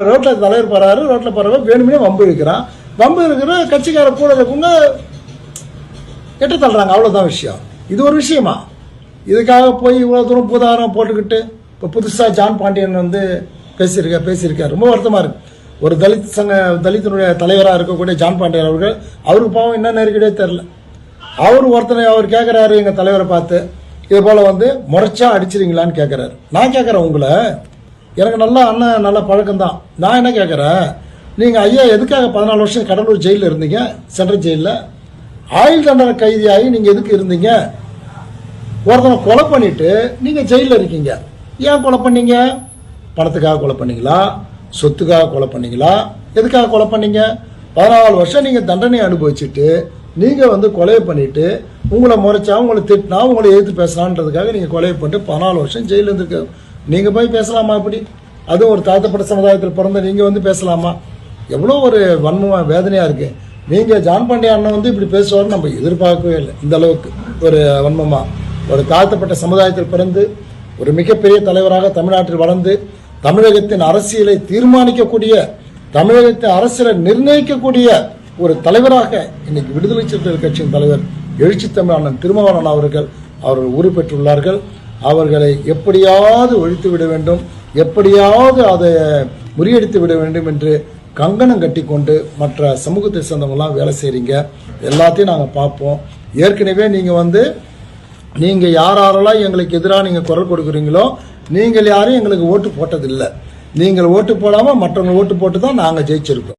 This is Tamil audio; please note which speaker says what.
Speaker 1: ரோட்டில் தலைவர் போறாரு ரோட்டில் போறவ வேணுமே வம்பு இருக்கிறான். வம்பு இருக்கிற கட்சிக்கார கூட இருக்கவங்க கெட்ட தள்ளுறாங்க அவ்வளோதான் விஷயம். இது ஒரு விஷயமா? இதுக்காக போய் இவ்வளோ தூரம் பூதாரம் போட்டுக்கிட்டு இப்போ புதுசாக ஜான் பாண்டியன் வந்து பேசியிருக்க பேசியிருக்கார். ரொம்ப வருத்தமாக இருக்கு. ஒரு தலித் சங்க தலித்தினுடைய தலைவராக இருக்கக்கூடிய ஜான் பாண்டியன் அவர்கள் அவருக்கு பாவம் என்ன நெருக்கடியே தெரில அவர் ஒருத்தனை அவர் கேட்குறாரு எங்கள் தலைவரை பார்த்து. இது போல் வந்து முறைச்சா அடிச்சிருங்களான்னு கேட்குறாரு நான் கேட்குறேன் உங்களை எனக்கு நல்லா அண்ணன் நல்ல பழக்கம்தான். நான் என்ன கேட்குறேன் நீங்கள் ஐயா எதுக்காக பதினாலு வருஷம் கடலூர் ஜெயிலில் இருந்தீங்க? சென்ட்ரல் ஜெயிலில். ஆயுள் தண்டனை கைதியாகி நீங்கள் எதுக்கு இருந்தீங்க? ஒருத்தனை கொலை பண்ணிவிட்டு நீங்கள் ஜெயிலில் இருக்கீங்க. ஏன் கொலை பண்ணீங்க? பணத்துக்காக கொலை பண்ணீங்களா? சொத்துக்காக கொலை பண்ணீங்களா? எதுக்காக கொலை பண்ணீங்க? பதினாலு வருஷம் நீங்கள் தண்டனை அனுபவிச்சுட்டு நீங்கள் வந்து கொலை பண்ணிவிட்டு உங்களை முறைச்சா உங்களை திட்டினா உங்களை எதிர்த்து பேசலான்றதுக்காக நீங்கள் கொலை பண்ணிட்டு பதினாலு வருஷம் ஜெயிலில் இருந்துருக்க நீங்கள் போய் பேசலாமா அப்படி அதுவும் ஒரு தாழ்த்தப்பட்ட சமுதாயத்தில் பிறந்த நீங்கள் வந்து பேசலாமா? எவ்வளோ ஒரு வன்மமாக வேதனையாக இருக்குது நீங்கள் ஜான் பாண்டிய அண்ணன் வந்து இப்படி பேசுவார்னு நம்ம எதிர்பார்க்கவே இல்லை. இந்த அளவுக்கு ஒரு வன்மமாக ஒரு தாழ்த்தப்பட்ட சமுதாயத்தில் பிறந்து ஒரு மிகப்பெரிய தலைவராக தமிழ்நாட்டில் வளர்ந்து தமிழகத்தின் அரசியலை தீர்மானிக்கக்கூடிய தமிழகத்தின் அரசியலை நிர்ணயிக்கக்கூடிய ஒரு தலைவராக இன்னைக்கு விடுதலை சிறுத்தைகள் கட்சியின் தலைவர் எழுச்சி தமிழ் அண்ணன் திருமாவளவன் அவர்கள் அவர்கள் உருப்பெற்றுள்ளார்கள் அவர்களை எப்படியாவது ஒழித்து விட வேண்டும் எப்படியாவது அதை முறியடித்து விட வேண்டும் என்று கங்கணம் கட்டிக்கொண்டு மற்ற சமூகத்தை சேர்ந்தவங்கலாம் வேலை செய்கிறீங்க எல்லாத்தையும் நாங்கள் பார்ப்போம். ஏற்கனவே நீங்கள் வந்து நீங்கள் யார் யாரெல்லாம் எங்களுக்கு எதிராக நீங்கள் குரல் கொடுக்குறீங்களோ நீங்கள் யாரும் எங்களுக்கு ஓட்டு போட்டதில்லை. நீங்கள் ஓட்டு போடாமல் மற்றவங்க ஓட்டு போட்டு தான் நாங்கள் ஜெயிச்சிருக்கோம்.